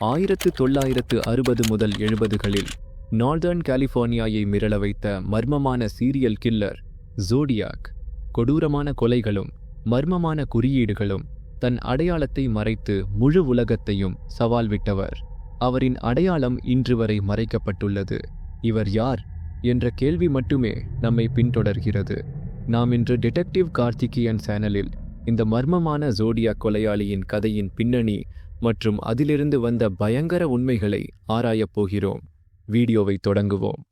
ஆயிரத்து தொள்ளாயிரத்து அறுபது முதல் எழுபதுகளில் நார்தர்ன் கலிஃபோர்னியாவை மிரள வைத்த மர்மமான சீரியல் கில்லர் ஜோடியாக் கொடூரமான கொலைகளும் மர்மமான குறியீடுகளும் தன் அடையாளத்தை மறைத்து முழு உலகத்தையும் சவால் விட்டவர். அவரின் அடையாளம் இன்று வரை மறைக்கப்பட்டுள்ளது. இவர் யார் என்ற கேள்வி மட்டுமே நம்மை பின்தொடர்கிறது. நாம் இன்று டிடெக்டிவ் கார்த்திகியன் சேனலில் இந்த மர்மமான ஜோடியா கொலையாளியின் கதையின் பின்னணி மற்றும் அதிலிருந்து வந்த பயங்கர உண்மைகளை ஆராயப் போகிறோம். வீடியோவை தொடங்குவோம்.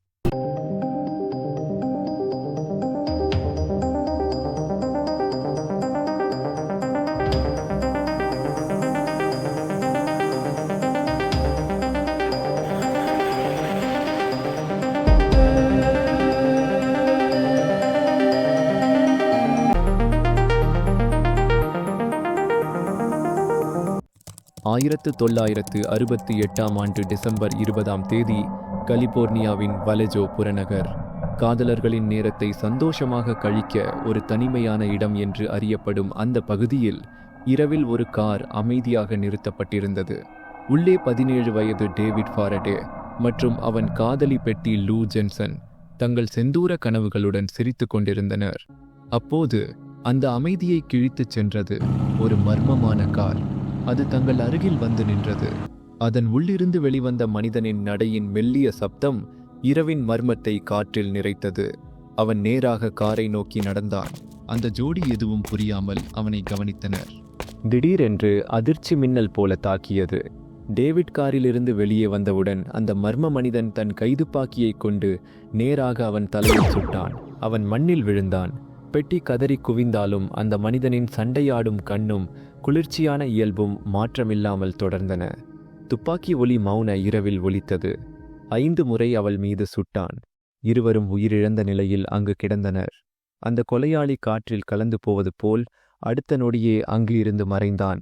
ஆயிரத்து தொள்ளாயிரத்து அறுபத்தி எட்டாம் ஆண்டு டிசம்பர் இருபதாம் தேதி கலிபோர்னியாவின் வலஜோ புறநகர். காதலர்களின் நேரத்தை சந்தோஷமாக கழிக்க ஒரு தனிமையான இடம் என்று அறியப்படும் அந்த பகுதியில் இரவில் ஒரு கார் அமைதியாக நிறுத்தப்பட்டிருந்தது. உள்ளே பதினேழு வயது டேவிட் ஃபாரடே மற்றும் அவன் காதலி பெட்டி லூ ஜென்சன் தங்கள் செந்தூர கனவுகளுடன் சிரித்து கொண்டிருந்தனர். அப்போது அந்த அமைதியை கிழித்துச் சென்றது ஒரு மர்மமான கார். அது தங்கள் அருகில் வந்து நின்றது. அதன் உள்ளிருந்து வெளிவந்த மனிதனின் நடையின் மெல்லிய சப்தம் இரவின் மர்மத்தை காற்றில் நிறைத்தது. அவன் நேராக காரை நோக்கி நடந்தான். அந்த ஜோடி எதுவும் புரியாமல் அவனை கவனித்தனர். திடீரென்று அதிர்ச்சி மின்னல் போல தாக்கியது. டேவிட் காரிலிருந்து வெளியே வந்தவுடன் அந்த மர்ம மனிதன் தன் கைதுப்பாக்கியைக் கொண்டு நேராக அவன் தலையில் சுட்டான். அவன் மண்ணில் விழுந்தான். பெட்டி கதறி குவிந்தாலும் அந்த மனிதனின் சண்டையாடும் கண்ணும் குளிர்ச்சியான இயல்பும் மாற்றமில்லாமல் தொடர்ந்தன. துப்பாக்கி ஒலி மௌன இரவில் ஒலித்தது. ஐந்து முறை அவள் மீது சுட்டான். இருவரும் உயிரிழந்த நிலையில் அங்கு கிடந்தனர். அந்த கொலையாளி காற்றில் கலந்து போவது போல் அடுத்த நொடியே அங்கு இருந்து மறைந்தான்.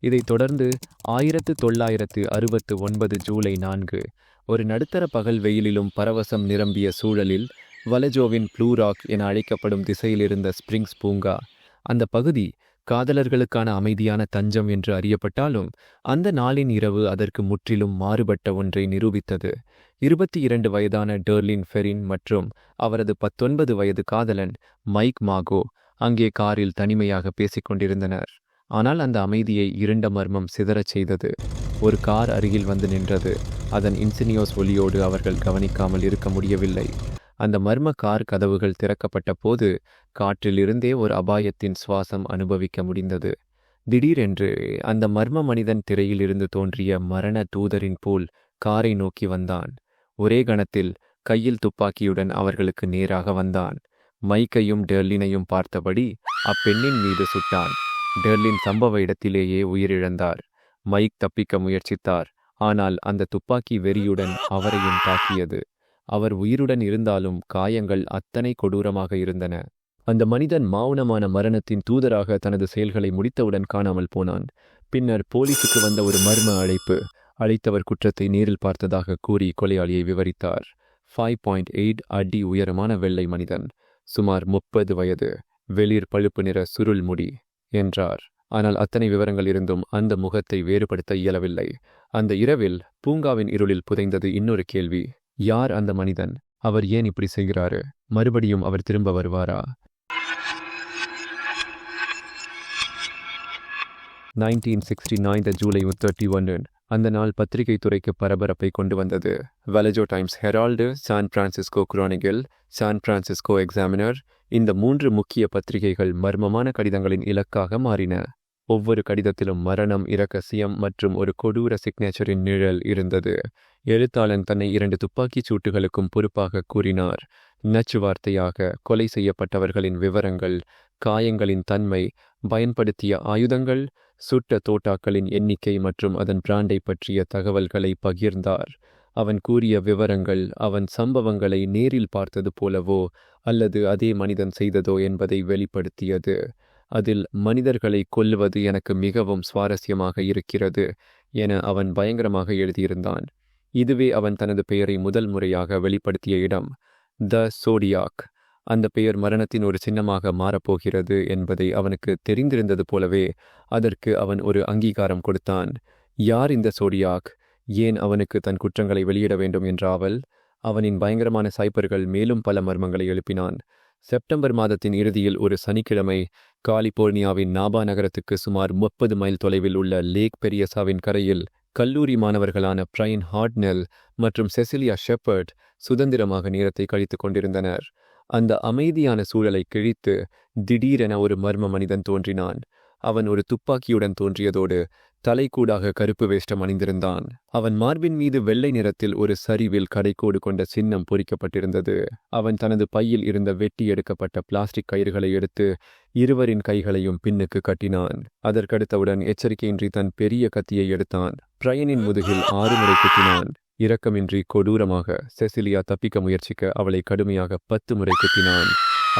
இதைத் தொடர்ந்து ஆயிரத்து தொள்ளாயிரத்து அறுபத்து ஒன்பது ஜூலை நான்கு ஒரு நடுத்தர பகல் வெயிலிலும் பரவசம் நிரம்பிய சூழலில் வலஜோவின் ப்ளூராக் என அழைக்கப்படும் திசையிலிருந்த ஸ்பிரிங்ஸ் பூங்கா. அந்த பகுதி காதலர்களுக்கான அமைதியான தஞ்சம் என்று அறியப்பட்டாலும் அந்த நாளின் இரவு அதற்கு முற்றிலும் மாறுபட்ட ஒன்றை நிரூபித்தது. இருபத்தி இரண்டு வயதான டெர்லின் ஃபெரின் மற்றும் அவரது பத்தொன்பது வயது காதலன் மைக் மாகோ அங்கே காரில் தனிமையாக பேசிக் கொண்டிருந்தனர். ஆனால் அந்த அமைதியை இருண்ட மர்மம் சிதறச் செய்தது. ஒரு கார் அருகில் வந்து நின்றது. அதன் இன்சினியோஸ் ஒலியோடு அவர்கள் கவனிக்காமல் இருக்க முடியவில்லை. அந்த மர்ம கார் கதவுகள் திறக்கப்பட்ட போது காற்றிலிருந்தே ஒரு அபாயத்தின் சுவாசம் அனுபவிக்க முடிந்தது. திடீரென்று அந்த மர்ம மனிதன் திரையிலிருந்து தோன்றிய மரண தூதரின் போல் காரை நோக்கி வந்தான். ஒரே கணத்தில் கையில் துப்பாக்கியுடன் அவர்களுக்கு நேராக வந்தான். மைக்கையும் டெர்லினையும் பார்த்தபடி அப்பெண்ணின் மீது சுட்டான். டெர்லின் சம்பவ இடத்திலேயே உயிரிழந்தார். மைக் தப்பிக்க முயற்சித்தார். ஆனால் அந்த துப்பாக்கி வெறியுடன் அவரையும் தாக்கியது. அவர் உயிருடன் இருந்தாலும் காயங்கள் அத்தனை கொடூரமாக இருந்தன. அந்த மனிதன் மௌனமான மரணத்தின் தூதராக தனது செயல்களை முடித்தவுடன் காணாமல் போனான். பின்னர் போலீசுக்கு வந்த ஒரு மர்ம அழைப்பு அழைத்தவர் குற்றத்தை நேரில் பார்த்ததாக கூறி கொலையாளியை விவரித்தார். ஃபைவ் பாயிண்ட் எயிட் அடி உயரமான வெள்ளை மனிதன் சுமார் முப்பது வயது வெளிர் பழுப்பு நிற சுருள் முடி என்றார். ஆனால் அத்தனை விவரங்கள் இருந்தும் அந்த முகத்தை வேறுபடுத்த இயலவில்லை. அந்த இரவில் பூங்காவின் இருளில் புதைந்தது இன்னொரு கேள்வி யார் அந்த மனிதன்? அவர் ஏன் இப்படி செய்கிறாரு? மறுபடியும் அவர் திரும்ப வருவாரா? Nineteen sixty nine July thirty ஒன்று அந்த நாள் பத்திரிகை துறைக்கு பரபரப்பை கொண்டு வந்தது. Vallejo Times Herald San Francisco Chronicle San Francisco Examiner இந்த மூன்று முக்கிய பத்திரிகைகள் மர்மமான கடிதங்களின் இலக்காக மாறின. ஒவ்வொரு கடிதத்திலும் மரணம் இரகசியம் மற்றும் ஒரு கொடூர சிக்னேச்சரின் நிழல் இருந்தது. எழுத்தாளன் தன்னை இரண்டு துப்பாக்கிச் சூட்டுகளுக்கும் பொறுப்பாக கூறினார். நச்சு வார்த்தையாக கொலை செய்யப்பட்டவர்களின் விவரங்கள் காயங்களின் தன்மை பயன்படுத்திய ஆயுதங்கள் சுட்ட தோட்டாக்களின் எண்ணிக்கை மற்றும் அதன் பிராண்டை பற்றிய தகவல்களை பகிர்ந்தார். அவன் கூறிய விவரங்கள் அவன் சம்பவங்களை நேரில் பார்த்தது போலவோ அல்லது அதே மனிதன் செய்ததோ என்பதை வெளிப்படுத்தியது. அதில் மனிதர்களை கொல்லுவது எனக்கு மிகவும் சுவாரஸ்யமாக இருக்கிறது என அவன் பயங்கரமாக எழுதியிருந்தான். இதுவே அவன் தனது பெயரை முதல் முறையாக வெளிப்படுத்திய இடம். The Zodiac. அந்த பெயர் மரணத்தின் ஒரு சின்னமாக மாறப்போகிறது என்பதை அவனுக்கு தெரிந்திருந்தது போலவே அதற்கு அவன் ஒரு அங்கீகாரம் கொடுத்தான். யார் இந்த சோடியாக்? ஏன் அவனுக்கு தன் குற்றங்களை வெளியிட வேண்டும் என்ற அவள் அவனின் பயங்கரமான சைப்பர்கள் மேலும் பல மர்மங்களை எழுப்பினான். செப்டம்பர் மாதத்தின் இறுதியில் ஒரு சனிக்கிழமை காலிபோர்னியாவின் நாபா நகரத்துக்கு சுமார் முப்பது மைல் தொலைவில் உள்ள லேக் பெரியசாவின் கரையில் கல்லூரி மாணவர்களான பிரைன் ஹார்ட்னெல் மற்றும் செசிலியா ஷெப்பர்ட் சுதந்திரமாக நேரத்தை கழித்துக் கொண்டிருந்தனர். அந்த அமைதியான சூழலை கிழித்து திடீரென ஒரு மர்ம மனிதன் தோன்றினான். அவன் ஒரு துப்பாக்கியுடன் தோன்றியதோடு தலைக்கூடாக கருப்பு வேஷ்டம் அணிந்திருந்தான். அவன் மார்பின் மீது வெள்ளை நிறத்தில் ஒரு சரிவில் கடைக்கோடு கொண்ட சின்னம் பொறிக்கப்பட்டிருந்தது. அவன் தனது பையில் இருந்த வெட்டி எடுக்கப்பட்ட பிளாஸ்டிக் கயிறுகளை எடுத்து இருவரின் கைகளையும் பின்னுக்கு கட்டினான். அதற்கடுத்தவுடன் எச்சரிக்கையின்றி தன் பெரிய கத்தியை எடுத்தான். பிரையனின் முதுகில் ஆறு முறை குத்தினான். இரக்கமின்றி கொடூரமாக செசிலியா தப்பிக்க முயற்சிக்க அவளை கடுமையாக பத்து முறை குத்தினான்.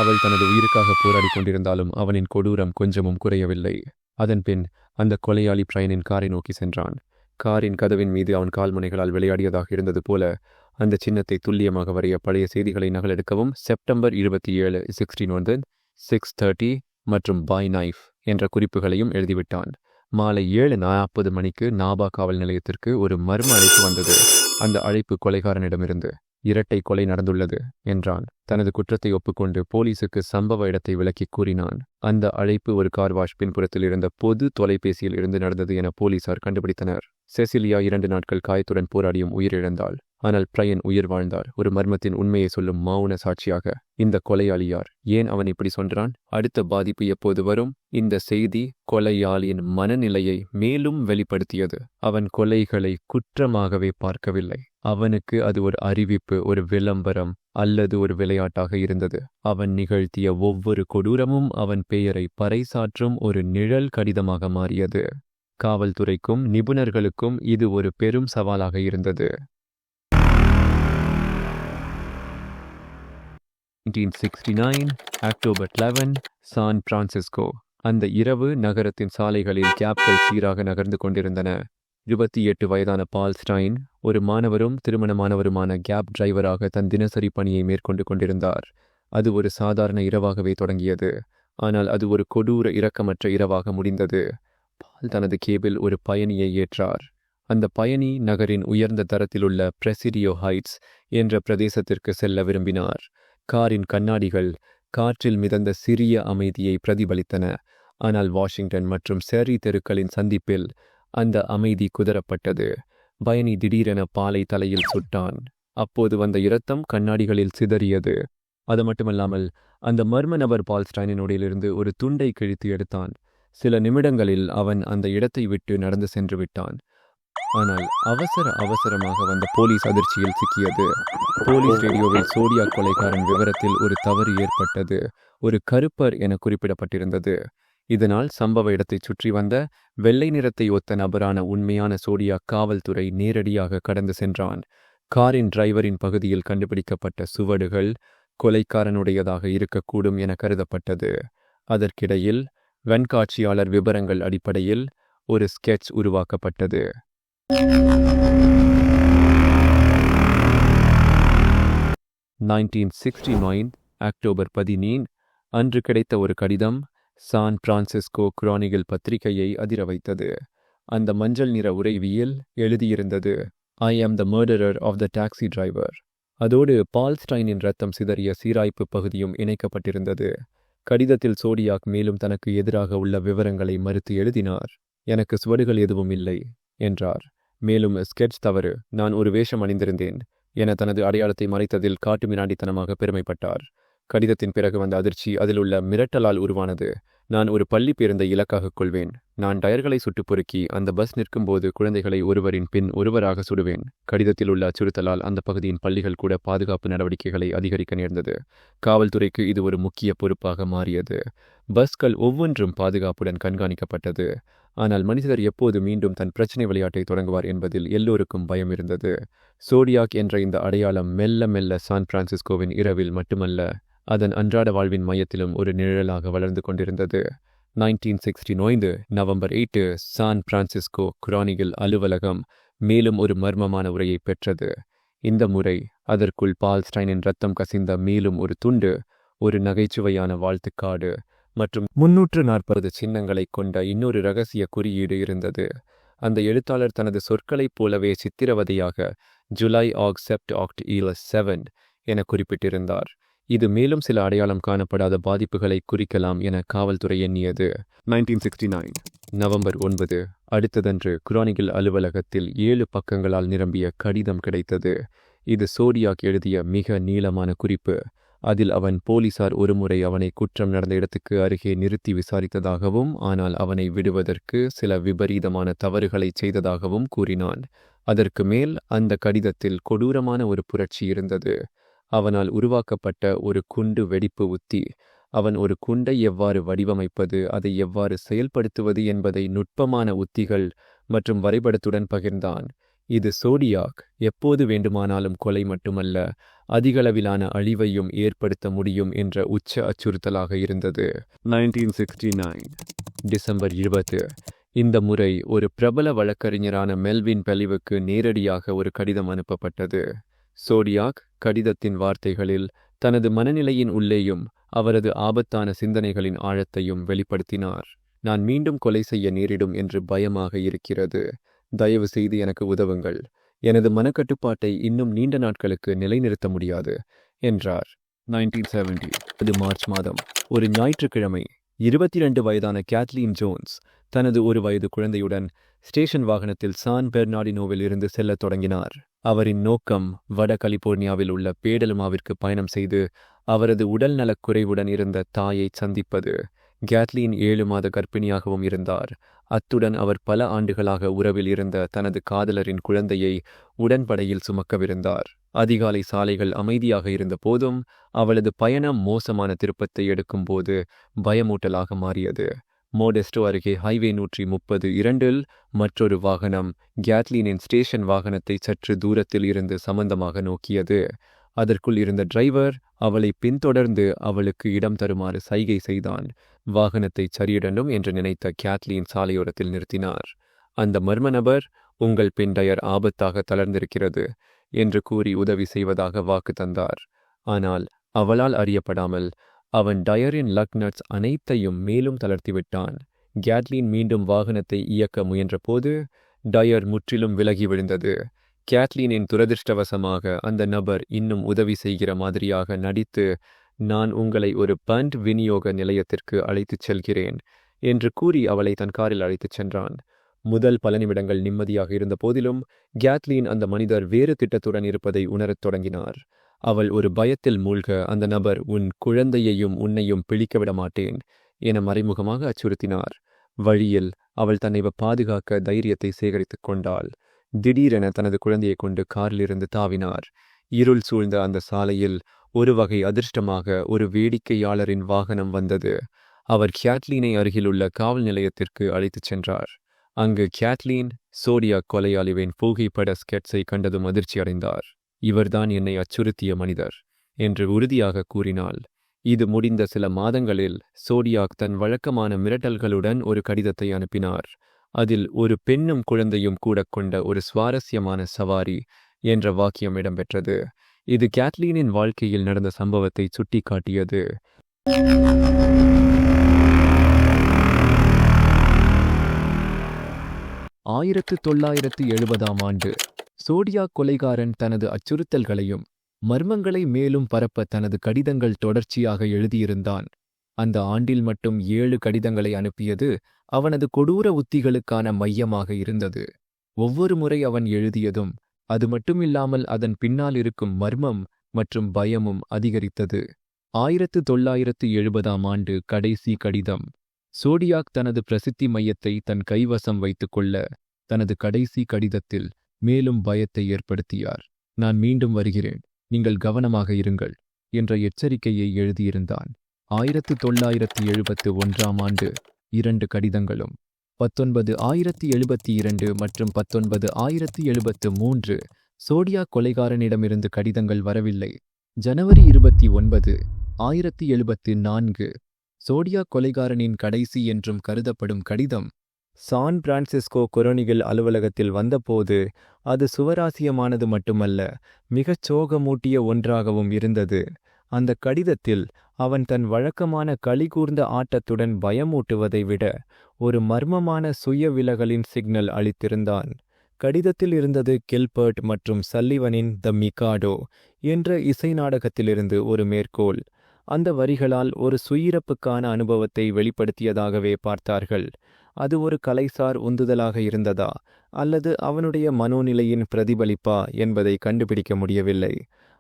அவள் தனது உயிருக்காக போராடி கொண்டிருந்தாலும் அவனின் கொடூரம் கொஞ்சமும் குறையவில்லை. அதன்பின் அந்த கொலையாளி பிரையனின் காரை நோக்கி சென்றான். காரின் கதவின் மீது அவன் கால்முனைகளால் விளையாடியதாக இருந்தது போல அந்த சின்னத்தை துல்லியமாக வரைய பழைய செய்திகளை நகலெடுக்கவும் செப்டம்பர் இருபத்தி ஏழு சிக்ஸ்டீன் ஒன்று சிக்ஸ் தேர்ட்டி மற்றும் பாய் நைஃப் என்ற குறிப்புகளையும் எழுதிவிட்டான். மாலை ஏழு நாற்பது மணிக்கு நாபா காவல் நிலையத்திற்கு ஒரு மர்ம அழைப்பு வந்தது. அந்த அழைப்பு கொலைகாரனிடமிருந்து இரட்டை கொலை நடந்துள்ளது என்றான். தனது குற்றத்தை ஒப்புக்கொண்டு போலீசுக்கு சம்பவ இடத்தை விளக்கி கூறினான். அந்த அழைப்பு ஒரு கார் வாஷ் பின்புறத்தில் இருந்த பொது தொலைபேசியில் இருந்து நடந்தது என போலீசார் கண்டுபிடித்தனர். செசிலியா இரண்டு நாட்கள் காயத்துடன் போராடியும் உயிரிழந்தாள். ஆனால் பிரயன் உயிர் வாழ்ந்தார். ஒரு மர்மத்தின் உண்மையை சொல்லும் மௌன சாட்சியாக இந்த கொலையாளியார் ஏன் அவன் இப்படி சொன்றான் அடுத்த பாதிப்பு எப்போது வரும்? இந்த செய்தி கொலையாளியின் மனநிலையை மேலும் வெளிப்படுத்தியது. அவன் கொலைகளை குற்றமாகவே பார்க்கவில்லை. அவனுக்கு அது ஒரு அறிவிப்பு ஒரு விளம்பரம் அல்லது ஒரு விளையாட்டாக இருந்தது. அவன் நிகழ்த்திய ஒவ்வொரு கொடூரமும் அவன் பெயரை பறைசாற்றும் ஒரு நிழல் கடிதமாக மாறியது. காவல்துறைக்கும் நிபுணர்களுக்கும் இது ஒரு பெரும் சவாலாக இருந்தது. 1969 அக்டோபர் 11 சான் பிரான்சிஸ்கோ அந்த இரவு நகரத்தின் சாலைகளில் கேப்கள் சீராக நகர்ந்து கொண்டிருந்தன. இருபத்தி எட்டு வயதான பால் ஸ்டைன் ஒரு மாணவரும் திருமணமானவருமான கேப் டிரைவராக தன் தினசரி பணியை மேற்கொண்டு கொண்டிருந்தார். அது ஒரு சாதாரண இரவாகவே தொடங்கியது. ஆனால் அது ஒரு கொடூர இரக்கமற்ற இரவாக முடிந்தது. பால் தனது கேபிள் ஒரு பயணியை ஏற்றார். அந்த பயணி நகரின் உயர்ந்த தரத்திலுள்ள பிரசிடியோ ஹைட்ஸ் என்ற பிரதேசத்திற்கு செல்ல விரும்பினார். காரின் கண்ணாடிகள் காற்றில் மிதந்த சிறிய அமைதியை பிரதிபலித்தன. ஆனால் வாஷிங்டன் மற்றும் செரி தெருக்களின் சந்திப்பில் அந்த அமைதி குதரப்பட்டது பயணி திடீரென பாலை தலையில் சுட்டான். அப்போது வந்த இரத்தம் கண்ணாடிகளில் சிதறியது. அது மட்டுமல்லாமல் அந்த மர்ம நபர் பால்ஸ்டைனினுடையிலிருந்து ஒரு துண்டை கிழித்து எடுத்தான். சில நிமிடங்களில் அவன் அந்த இடத்தை விட்டு நடந்து சென்று விட்டான். ஆனால் அவசர அவசரமாக வந்த போலீஸ் அதிர்ச்சியில் சிக்கியது. போலீஸ் ரேடியோவில் சோடியா கொலைக்காரன் விவரத்தில் ஒரு தவறு ஏற்பட்டது. ஒரு கருப்பர் என குறிப்பிடப்பட்டிருந்தது. இதனால் சம்பவ இடத்தை சுற்றி வந்த வெள்ளை நிறத்தை ஒத்த நபரான உண்மையான சோடியா காவல்துறை நேரடியாக கடந்து சென்றான். காரின் டிரைவரின் பகுதியில் கண்டுபிடிக்கப்பட்ட சுவடுகள் கொலைக்காரனுடையதாக இருக்கக்கூடும் என கருதப்பட்டது. அதற்கிடையில் வெண்காட்சியாளர் விவரங்கள் அடிப்படையில் ஒரு ஸ்கெட்ச் உருவாக்கப்பட்டது. நைன்டீன் சிக்ஸ்டி நைன் அக்டோபர் பதினீன் அன்று கிடைத்த ஒரு கடிதம் சான் பிரான்சிஸ்கோ குரானிகள் பத்திரிகையை அதிர வைத்தது. அந்த மஞ்சள் நிற உறைவியில் எழுதியிருந்தது. I am the murderer of the taxi driver அதோடு பால்ஸ்டைனின் ரத்தம் சிதறிய சீராய்ப்பு பகுதியும் இணைக்கப்பட்டிருந்தது. கடிதத்தில் சோடியாக் மேலும் தனக்கு எதிராக உள்ள விவரங்களை மறுத்து எழுதினார். எனக்கு சுவடுகள் எதுவும் இல்லை. என்றார். மேலும் ஸ்கெட்ச் தவறு. நான் ஒரு வேஷம் அணிந்திருந்தேன். என தனது அடையாளத்தை மறைத்ததில் காட்டு மிராண்டித்தனமாக பெருமைப்பட்டார். கடிதத்தின் பிறகு வந்த அதிர்ச்சி அதில் உள்ள மிரட்டலால் உருவானது. நான் ஒரு பள்ளி பேருந்தை இலக்காக கொள்வேன். நான் டயர்களை சுட்டு பொறுக்கி அந்த பஸ் நிற்கும்போது குழந்தைகளை ஒருவரின் பின் ஒருவராக சுடுவேன். கடிதத்தில் உள்ள அச்சுறுத்தலால் அந்த பகுதியின் பள்ளிகள் கூட பாதுகாப்பு நடவடிக்கைகளை அதிகரிக்க நேர்ந்தது. காவல்துறைக்கு இது ஒரு முக்கிய பொறுப்பாக மாறியது. பஸ்கள் ஒவ்வொன்றும் பாதுகாப்புடன் கண்காணிக்கப்பட்டது. ஆனால் மனிதர் எப்போது மீண்டும் தன் பிரச்சனை விளையாட்டை தொடங்குவார் என்பதில் எல்லோருக்கும் பயம் இருந்தது. சோடியாக் என்ற இந்த அடையாளம் மெல்ல மெல்ல சான் பிரான்சிஸ்கோவின் இரவில் மட்டுமல்ல அதன் அன்றாட வாழ்வின் மையத்திலும் ஒரு நிழலாக வளர்ந்து கொண்டிருந்தது. Nineteen sixty நோய்ந்து November eight San Francisco Chronicle அலுவலகம் மேலும் ஒரு மர்மமான உரையை பெற்றது. இந்த முறை அதற்குள் பால்ஸ்டைனின் ரத்தம் கசிந்த மேலும் ஒரு துண்டு ஒரு நகைச்சுவையான வாழ்த்துக்காடு மற்றும் முன்னூற்று நாற்பது சின்னங்களைக் கொண்ட இன்னொரு ரகசிய குறியீடு இருந்தது. அந்த எழுத்தாளர் தனது சொற்களைப் போலவே சித்திரவதையாக ஜூலை ஆக் செப்ட் ஆக்ட் ஈல செவன் என குறிப்பிட்டிருந்தார். இது மேலும் சில அடையாளம் காணப்படாத பாதிப்புகளை குறிக்கலாம் என காவல்துறை எண்ணியது. நைன்டீன் சிக்ஸ்டி நைன் நவம்பர் ஒன்பது அடுத்ததன்று குரானிகள் அலுவலகத்தில் ஏழு பக்கங்களால் நிரம்பிய கடிதம் கிடைத்தது. இது சோடியாக் எழுதிய மிக நீளமான குறிப்பு. அதில் அவன் போலீசார் ஒருமுறை அவனை குற்றம் நடந்த இடத்துக்கு அருகே நிறுத்தி விசாரித்ததாகவும் ஆனால் அவனை விடுவதற்கு சில விபரீதமான தவறுகளை செய்ததாகவும் கூறினான். அதற்கு மேல் அந்த கடிதத்தில் கொடூரமான ஒரு புரட்சி இருந்தது. அவனால் உருவாக்கப்பட்ட ஒரு குண்டு வெடிப்பு உத்தி. அவன் ஒரு குண்டை எவ்வாறு வடிவமைப்பது அதை எவ்வாறு செயல்படுத்துவது என்பதை நுட்பமான உத்திகள் மற்றும் வரைபடத்துடன் பகிர்ந்தான். இது சோடியாக் எப்போது வேண்டுமானாலும் கொலை மட்டுமல்ல அதிகளவிலான அழிவையும் ஏற்படுத்த முடியும் என்ற உச்ச அச்சுறுத்தலாக இருந்தது. நைன்டீன் சிக்ஸ்டி நைன் டிசம்பர் இருபது. இந்த முறை ஒரு பிரபல வழக்கறிஞரான மெல்வின் பெலிவுக்கு நேரடியாக ஒரு கடிதம் அனுப்பப்பட்டது. சோடியாக் கடிதத்தின் வார்த்தைகளில் தனது மனநிலையின் உள்ளேயும் அவரது ஆபத்தான சிந்தனைகளின் ஆழத்தையும் வெளிப்படுத்தினார். நான் மீண்டும் கொலை செய்ய நேரிடும் என்று பயமாக இருக்கிறது. தயவு செய்து எனக்கு உதவுங்கள். எனது மனக்கட்டுப்பாட்டை இன்னும் நீண்ட நாட்களுக்கு நிலைநிறுத்த முடியாது என்றார். நைன்டீன் செவன்டி அது மார்ச் மாதம். ஒரு ஞாயிற்றுக்கிழமை இருபத்தி ரெண்டு வயதான கேத்லீன் ஜோன்ஸ் தனது ஒரு வயது குழந்தையுடன் ஸ்டேஷன் வாகனத்தில் சான் பெர்னாடினோவில் இருந்து செல்லத் தொடங்கினார். அவரின் நோக்கம் வட கலிபோர்னியாவில் உள்ள பேடலுமாவிற்கு பயணம் செய்து அவரது உடல் நலக் குறைவுடன் இருந்த தாயை சந்திப்பது. கேத்லீன் ஏழு மாத கர்ப்பிணியாகவும் இருந்தார். அத்துடன் அவர் பல ஆண்டுகளாக உறவில் இருந்த தனது காதலரின் குழந்தையை உடன்படையில் சுமக்கவிருந்தார். அதிகாலை சாலைகள் அமைதியாக இருந்த போதும் அவளது பயணம் மோசமான திருப்பத்தை எடுக்கும்போது பயமூட்டலாக மாறியது. மோடெஸ்டோ அருகே ஹைவே நூற்றி முப்பது இரண்டில் மற்றொரு வாகனம் கேத்லீனின் ஸ்டேஷன் வாகனத்தை சற்று தூரத்தில் இருந்து சம்பந்தமாக நோக்கியது. அதற்குள் இருந்த டிரைவர் அவளை பின்தொடர்ந்து அவளுக்கு இடம் தருமாறு சைகை செய்தான். வாகனத்தை சரியடணும் என்று நினைத்த கேத்லீன் சாலையோரத்தில் நிறுத்தினார். அந்த மர்ம நபர் உங்கள் பின் டயர் ஆபத்தாக தளர்ந்திருக்கிறது என்று கூறி உதவி செய்வதாக வாக்கு தந்தார். ஆனால் அவளால் அறியப்படாமல் அவன் டயரின் லக் நட்ஸ் அனைத்தையும் மேலும் தளர்த்திவிட்டான் கேட்லின் மீண்டும் வாகனத்தை இயக்க முயன்றபோது டயர் முற்றிலும் விலகி விழுந்தது. கேட்லீனின் துரதிர்ஷ்டவசமாக அந்த நபர் இன்னும் உதவி செய்கிற மாதிரியாக நடித்து நான் உங்களை ஒரு பண்ட் விநியோக நிலையத்திற்கு அழைத்துச் செல்கிறேன் என்று கூறி அவளை தன் காரில் அழைத்துச் சென்றான். முதல் பல நிமிடங்கள் நிம்மதியாக இருந்த போதிலும் கேத்லீன் அந்த மனிதர் வேறு திட்டத்துடன் இருப்பதை உணரத் தொடங்கினார். அவள் ஒரு பயத்தில் மூழ்க அந்த நபர் உன் குழந்தையையும் உன்னையும் பிழிக்கவிட மாட்டேன் என மறைமுகமாக அச்சுறுத்தினார். வழியில் அவள் தன்னை பாதுகாக்க தைரியத்தை சேகரித்துக் கொண்டாள். திடீரென தனது குழந்தையை கொண்டு காரிலிருந்து தாவினார். இருள் சூழ்ந்த அந்த சாலையில் ஒரு வகை அதிர்ஷ்டமாக ஒரு வேடிக்கையாளரின் வாகனம் வந்தது. அவர் கேட்லீனை அருகிலுள்ள காவல் நிலையத்திற்கு அழைத்துச் சென்றார். அங்கு கேட்லீன் சோடியா கொலையாளிவின் புகைப்பட ஸ்கெட்ஸை கண்டதும் அதிர்ச்சி அடைந்தார். இவர்தான் என்னை அச்சுறுத்திய மனிதர் என்று உறுதியாக கூறினாள். இது முடிந்த சில மாதங்களில் சோடியாக் தன் வழக்கமான மிரட்டல்களுடன் ஒரு கடிதத்தை அனுப்பினார். அதில் ஒரு பெண்ணும் குழந்தையும் கூட கொண்ட ஒரு சுவாரஸ்யமான சவாரி என்ற வாக்கியம் இடம்பெற்றது. இது கேட்லீனின் வாழ்க்கையில் நடந்த சம்பவத்தை சுட்டிக்காட்டியது. ஆயிரத்து தொள்ளாயிரத்து எழுபதாம் ஆண்டு சோடியா கொலைகாரன் தனது அச்சுறுத்தல்களையும் மர்மங்களை மேலும் பரப்ப தனது கடிதங்கள் தொடர்ச்சியாக எழுதியிருந்தான். அந்த ஆண்டில் மட்டும் ஏழு கடிதங்களை அனுப்பியது அவனது கொடூர உத்திகளுக்கான மையமாக இருந்தது. ஒவ்வொரு முறை அவன் எழுதியதும் அது மட்டுமில்லாமல் அதன் பின்னால் இருக்கும் மர்மம் மற்றும் பயமும் அதிகரித்தது. ஆயிரத்து தொள்ளாயிரத்து எழுபதாம் ஆண்டு கடைசி கடிதம். சோடியாக் தனது பிரசித்தி மையத்தை தன் கைவசம் வைத்துக்கொள்ள தனது கடைசி கடிதத்தில் மேலும் பயத்தை ஏற்படுத்தியார். நான் மீண்டும் வருகிறேன். நீங்கள் கவனமாக இருங்கள் என்ற எச்சரிக்கையை எழுதியிருந்தான். ஆயிரத்து தொள்ளாயிரத்து எழுபத்து ஒன்றாம் ஆண்டு இரண்டு கடிதங்களும் பத்தொன்பது ஆயிரத்தி எழுபத்தி இரண்டு மற்றும் பத்தொன்பது ஆயிரத்தி எழுபத்து மூன்று சோடியா கொலைகாரனிடமிருந்து கடிதங்கள் வரவில்லை. ஜனவரி இருபத்தி ஒன்பது ஆயிரத்தி எழுபத்து நான்கு சோடியா கொலைகாரனின் கடைசி என்றும் கருதப்படும் கடிதம் சான் பிரான்சிஸ்கோ கொரோனிகள் அலுவலகத்தில் வந்தபோது அது சுவராசியமானது மட்டுமல்ல மிகச் சோகமூட்டிய ஒன்றாகவும் இருந்தது. அந்த கடிதத்தில் அவன் தன் வழக்கமான களிகூர்ந்த ஆட்டத்துடன் பயமூட்டுவதை விட ஒரு மர்மமான சுய விலகலின் சிக்னல் அளித்திருந்தான். கடிதத்தில் இருந்தது கில்பர்ட் மற்றும் சல்லிவனின் த மிகாடோ என்ற இசை நாடகத்திலிருந்து ஒரு மேற்கோள். அந்த வரிகளால் ஒரு சுயிரப்புக்கான அனுபவத்தை வெளிப்படுத்தியதாகவே பார்த்தார்கள். அது ஒரு கலைசார் உந்துதலாக இருந்ததா அல்லது அவனுடைய மனோநிலையின் பிரதிபலிப்பா என்பதை கண்டுபிடிக்க முடியவில்லை.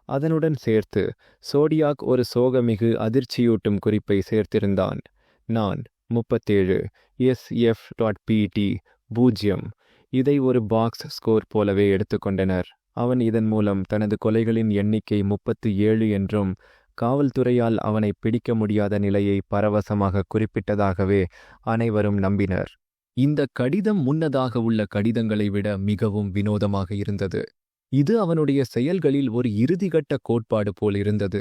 அதனுடன் சேர்த்து சோடியாக் ஒரு சோகமிகு அதிர்ச்சியூட்டும் குறிப்பை சேர்த்திருந்தான். நான் முப்பத்தேழு எஸ் எஃப் டாட் பிடி பூஜ்ஜியம் இதை ஒரு பாக்ஸ் ஸ்கோர் போலவே எடுத்துக்கொண்டனர். அவன் இதன் மூலம் தனது கொலைகளின் எண்ணிக்கை முப்பத்து ஏழு என்றும் காவல்துறையால் அவனை பிடிக்க முடியாத நிலையை பரவசமாக குறிப்பிட்டதாகவே அனைவரும் நம்பினர். இந்த கடிதம் முன்னதாக உள்ள கடிதங்களை விட மிகவும் வினோதமாக இருந்தது. இது அவனுடைய செயல்களில் ஒரு இறுதிகட்ட கோட்பாடு போல் இருந்தது.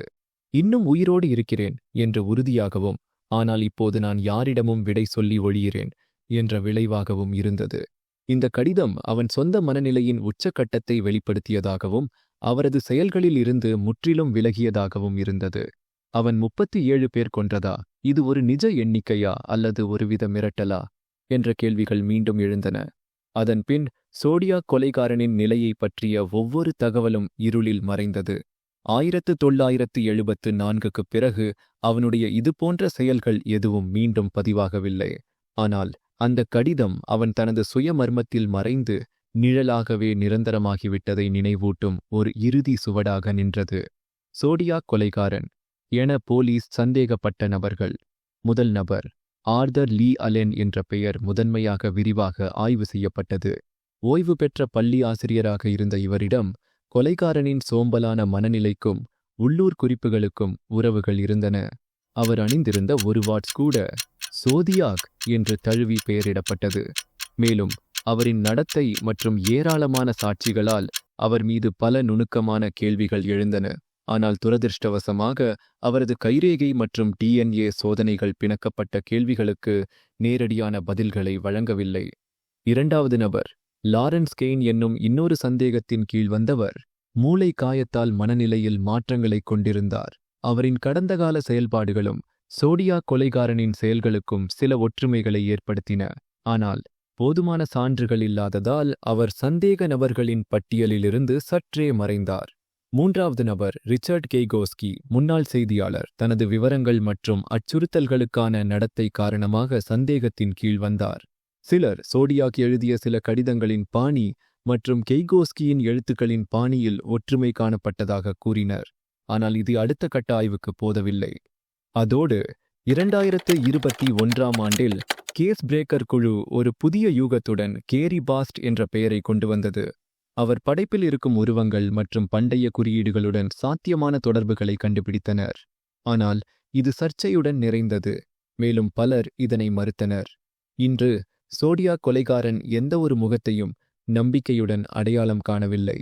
இன்னும் உயிரோடு இருக்கிறேன் என்று உறுதியாகவும் ஆனால் இப்போது நான் யாரிடமும் விடை சொல்லி ஒழிகிறேன் என்ற விளைவாகவும் இருந்தது. இந்த கடிதம் அவன் சொந்த மனநிலையின் உச்சக்கட்டத்தை வெளிப்படுத்தியதாகவும் அவரது செயல்களில் இருந்து முற்றிலும் விலகியதாகவும் இருந்தது. அவன் முப்பத்தி ஏழு பேர் கொன்றதா? இது ஒரு நிஜ எண்ணிக்கையா அல்லது ஒருவித மிரட்டலா? என்ற கேள்விகள் மீண்டும் எழுந்தன. அதன்பின் சோடியா கொலைகாரனின் நிலையை பற்றிய ஒவ்வொரு தகவலும் இருளில் மறைந்தது. ஆயிரத்து தொள்ளாயிரத்து எழுபத்து நான்குக்குப் பிறகு அவனுடைய இதுபோன்ற செயல்கள் எதுவும் மீண்டும் பதிவாகவில்லை. ஆனால் அந்த கடிதம் அவன் தனது சுயமர்மத்தில் மறைந்து நிழலாகவே நிரந்தரமாகிவிட்டதை நினைவூட்டும் ஒரு இறுதி சுவடாக நின்றது. சோடியா கொலைகாரன். என போலீஸ் சந்தேகப்பட்ட நபர்கள். முதல் நபர். ஆர்தர் லீ அலென் என்ற பெயர் முதன்மையாக விரிவாக ஆய்வு செய்யப்பட்டது. ஓய்வு பெற்ற பள்ளி ஆசிரியராக இருந்த இவரிடம் கொலைகாரனின் சோம்பலான மனநிலைக்கும் உள்ளூர் குறிப்புகளுக்கும் உறவுகள் இருந்தன. அவர் அணிந்திருந்த ஒரு வாட்ஸ் கூட சோதியாக் என்று தழுவி பெயரிடப்பட்டது. மேலும் அவரின் நடத்தை மற்றும் ஏராளமான சாட்சிகளால் அவர் மீது பல நுணுக்கமான கேள்விகள் எழுந்தன. ஆனால் துரதிர்ஷ்டவசமாக அவரது கைரேகை மற்றும் டிஎன்ஏ சோதனைகள் பிணக்கப்பட்ட கேள்விகளுக்கு நேரடியான பதில்களை வழங்கவில்லை. இரண்டாவது நபர் லாரன்ஸ் கெயின் என்னும் இன்னொரு சந்தேகத்தின் கீழ் வந்தவர் மூளை காயத்தால் மனநிலையில் மாற்றங்களைக் கொண்டிருந்தார். அவரின் கடந்தகால செயல்பாடுகளும் சோடியா கொலைகாரனின் செயல்களுக்கும் சில ஒற்றுமைகளை ஏற்படுத்தின. ஆனால் போதுமான சான்றுகள் இல்லாததால் அவர் சந்தேக நபர்களின் பட்டியலிலிருந்து சற்றே மறைந்தார். மூன்றாவது நபர் ரிச்சர்ட் கெய்கோஸ்கி முன்னாள் செய்தியாளர் தனது விவரங்கள் மற்றும் அச்சுறுத்தல்களுக்கான நடத்தை காரணமாக சந்தேகத்தின் கீழ் வந்தார். சிலர் சோடியாக் எழுதிய சில கடிதங்களின் பாணி மற்றும் கெய்கோஸ்கியின் எழுத்துக்களின் பாணியில் ஒற்றுமை காணப்பட்டதாக கூறினர். ஆனால் இது அடுத்த கட்ட ஆய்வுக்கு போதவில்லை. அதோடு இரண்டாயிரத்து இருபத்தி ஒன்றாம் ஆண்டில் கேஸ் பிரேக்கர் குழு ஒரு புதிய யூகத்துடன் கேரி பாஸ்ட் என்ற பெயரை கொண்டு வந்தது. அவர் படைப்பில் இருக்கும் உருவங்கள் மற்றும் பண்டைய குறியீடுகளுடன் சாத்தியமான தொடர்புகளை கண்டுபிடித்தனர். ஆனால் இது சர்ச்சையுடன் நிறைந்தது. மேலும் பலர் இதனை மறுத்தனர். இன்று சோடியா கொலைகாரன் எந்தவொரு முகத்தையும் நம்பிக்கையுடன் அடையாளம் காணவில்லை.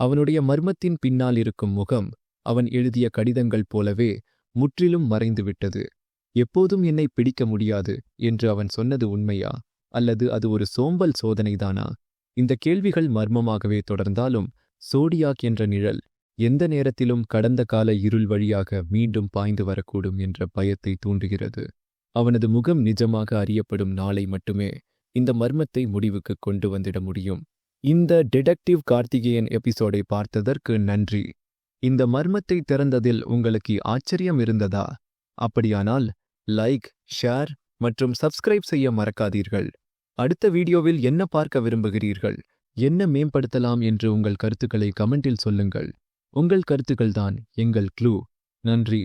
அவனுடைய மர்மத்தின் பின்னால் இருக்கும் முகம் அவன் எழுதிய கடிதங்கள் போலவே முற்றிலும் மறைந்துவிட்டது. எப்போதும் என்னை பிடிக்க முடியாது என்று அவன் சொன்னது உண்மையா? அல்லது அது ஒரு சோம்பல் சோதனைதானா? இந்த கேள்விகள் மர்மமாகவே தொடர்ந்தாலும் சோடியாக் என்ற நிழல் எந்த நேரத்திலும் கடந்த கால இருள் வழியாக மீண்டும் பாய்ந்து வரக்கூடும் என்ற பயத்தை தூண்டுகிறது. அவனது முகம் நிஜமாக அறியப்படும் நாளை மட்டுமே இந்த மர்மத்தை முடிவுக்கு கொண்டு வந்திட முடியும். இந்த டிடெக்டிவ் கார்த்திகேயன் எபிசோடை பார்த்ததற்கு நன்றி. இந்த மர்மத்தை திறந்ததில் உங்களுக்கு ஆச்சரியம் இருந்ததா? அப்படியானால் லைக் ஷேர் மற்றும் சப்ஸ்கிரைப் செய்ய மறக்காதீர்கள். அடுத்த வீடியோவில் என்ன பார்க்க விரும்புகிறீர்கள்? என்ன மேம்படுத்தலாம் என்று உங்கள் கருத்துக்களை கமெண்டில் சொல்லுங்கள். உங்கள் கருத்துக்கள்தான் எங்கள் க்ளூ. நன்றி.